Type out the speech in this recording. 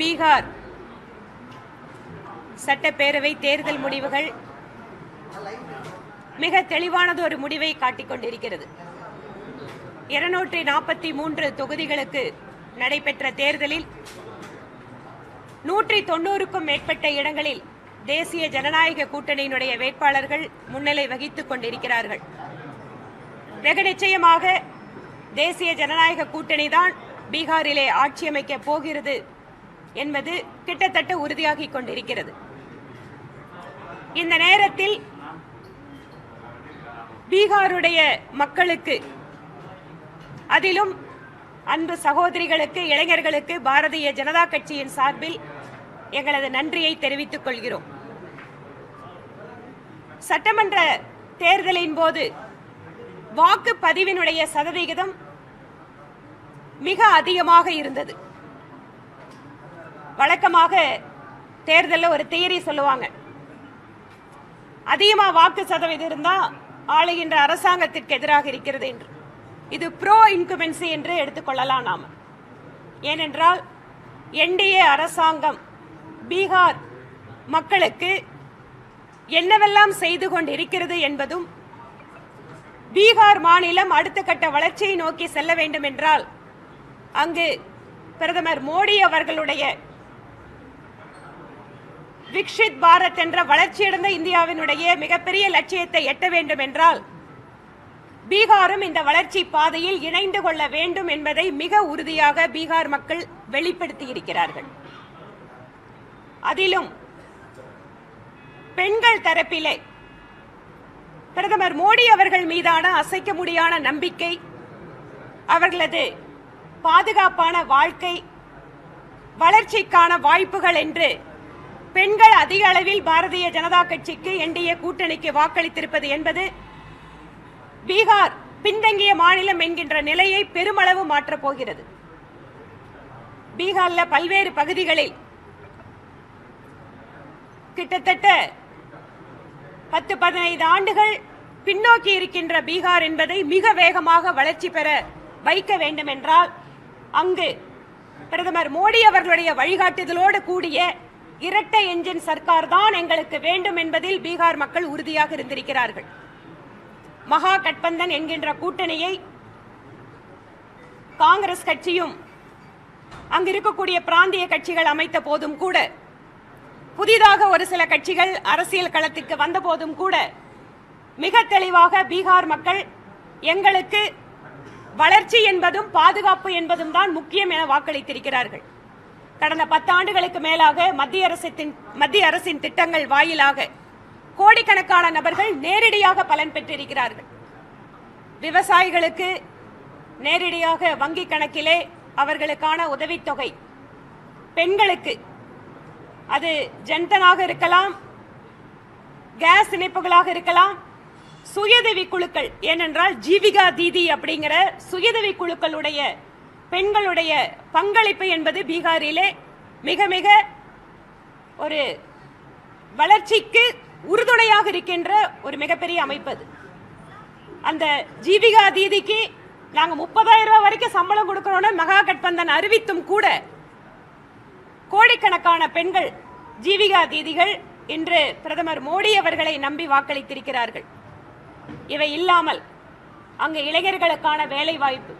பீகார். சட்டப்பேரவை தேர்தல் முடிவுகள். மிக தெளிவானது ஒரு முடிவை காட்டிக் கொண்டிருக்கிறது. இருநூற்றி நாற்பத்தி மூன்று தொகுதிகளுக்கு நடைபெற்ற தேர்தலில் நூற்றி தொண்ணூறுக்கும் மேற்பட்ட இடங்களில் தேசிய ஜனநாயக கூட்டணியினுடைய வேட்பாளர்கள் முன்னிலை வகித்துக் கொண்டிருக்கிறார்கள். வெகு நிச்சயமாக தேசிய ஜனநாயக கூட்டணி தான் பீகாரிலே ஆட்சியமைக்கப் போகிறது என்பது கிட்டத்தட்ட உறுதியாகி கொண்டிருக்கிறது. இந்த நேரத்தில் பீகாருடைய மக்களுக்கு அதிலும் அன்பு சகோதரிகளுக்கு இளைஞர்களுக்கு பாரதிய ஜனதா கட்சியின் சார்பில் எங்களது நன்றியை தெரிவித்துக் கொள்கிறோம். சட்டமன்ற தேர்தலின் போது வாக்குப்பதிவினுடைய சதவிகிதம் மிக அதிகமாக இருந்தது. வழக்கமாக தேர்தலில் ஒரு தியரி சொல்லுவாங்க. அதிகமாக வாக்கு சதவீதம் இருந்தால் ஆளுகின்ற அரசாங்கத்திற்கு எதிராக இருக்கிறது என்று. இது ப்ரோ இன்குமென்சி என்று எடுத்துக்கொள்ளலாம் நாம். ஏனென்றால் என்டிஏ அரசாங்கம் பீகார் மக்களுக்கு என்னவெல்லாம் செய்து கொண்டிருக்கிறது என்பதும் பீகார் மாநிலம் அடுத்த கட்ட வளர்ச்சியை நோக்கி செல்ல வேண்டும் என்றால் அங்கு பிரதமர் மோடி அவர்களுடைய விக்ஷித் பாரத் என்ற வளர்ச்சியடைந்த இந்தியாவினுடைய மிகப்பெரிய லட்சியத்தை எட்ட வேண்டும் என்றால் பீகாரும் இந்த வளர்ச்சி பாதையில் இணைந்து கொள்ள வேண்டும் என்பதை மிக உறுதியாக பீகார் மக்கள் வெளிப்படுத்தி இருக்கிறார்கள் அதிலும் பெண்கள் தரப்பிலே பிரதமர் மோடி அவர்கள் மீதான அசைக்க முடியாத நம்பிக்கை அவர்களது பாதுகாப்பான வாழ்க்கை வளர்ச்சிக்கான வாய்ப்புகள் என்று பெண்கள் அதிக அளவில் பாரதிய ஜனதா கட்சிக்கு என்டிஏ கூட்டணிக்கு வாக்களித்திருப்பது என்பது பீகார் பின்தங்கிய மாநிலம் என்கின்ற நிலையை பெருமளவு மாற்றப் போகிறது. பீகாரில் பல்வேறு பகுதிகளில் கிட்டத்தட்ட பத்து பதினைந்து ஆண்டுகள் பின்னோக்கி இருக்கின்ற பீகார் என்பதை மிக வேகமாக வளர்ச்சி பெற வைக்க வேண்டும் என்றால் அங்கு பிரதமர் மோடி அவர்களுடைய வழிகாட்டுதலோடு கூடிய இரட்டை என்ஜின் சர்க்கார் தான் எங்களுக்கு வேண்டும் என்பதில் பீகார் மக்கள் உறுதியாக இருந்திருக்கிறார்கள். மகா கட்பந்தன் என்கின்ற கூட்டணியை காங்கிரஸ் கட்சியும் அங்கு இருக்கக்கூடிய பிராந்திய கட்சிகள் அமைத்த போதும் கூட புதிதாக ஒரு சில கட்சிகள் அரசியல் களத்திற்கு வந்த போதும் கூட மிக தெளிவாக பீகார் மக்கள் எங்களுக்கு வளர்ச்சி என்பதும் பாதுகாப்பு என்பதும் தான் முக்கியம் என வாக்களித்திருக்கிறார்கள். கடந்த பத்தாண்டுகளுக்கு மேலாக மத்திய அரசின் மத்திய அரசின் திட்டங்கள் வாயிலாக கோடிக்கணக்கான நபர்கள் நேரடியாக பலன் பெற்றிருக்கிறார்கள். விவசாயிகளுக்கு நேரடியாக வங்கி கணக்கிலே அவர்களுக்கான உதவித்தொகை. பெண்களுக்கு அது ஜன்தனாக இருக்கலாம் கேஸ் இணைப்புகளாக இருக்கலாம் சுயதவி குழுக்கள். ஏனென்றால் ஜீவிகா தீதி அப்படிங்கிற சுயதவி குழுக்களுடைய பெண்களுடைய பங்களிப்பு என்பது பீகாரிலே மிக மிக ஒரு வளர்ச்சிக்கு உறுதுணையாக இருக்கின்ற ஒரு மிகப்பெரிய அமைப்பு அது. அந்த ஜீவிகா தீதிக்கு நாங்கள் முப்பதாயிரம் ரூபாய் வரைக்கும் சம்பளம் கொடுக்கணும்னு மகா கட்பந்தன் அறிவித்தும் கூட கோடிக்கணக்கான பெண்கள் ஜீவிகா தீதிகள் இன்று பிரதமர் மோடி அவர்களை நம்பி வாக்களித்திருக்கிறார்கள். இவை இல்லாமல் அங்கு இளைஞர்களுக்கான வேலை வாய்ப்பு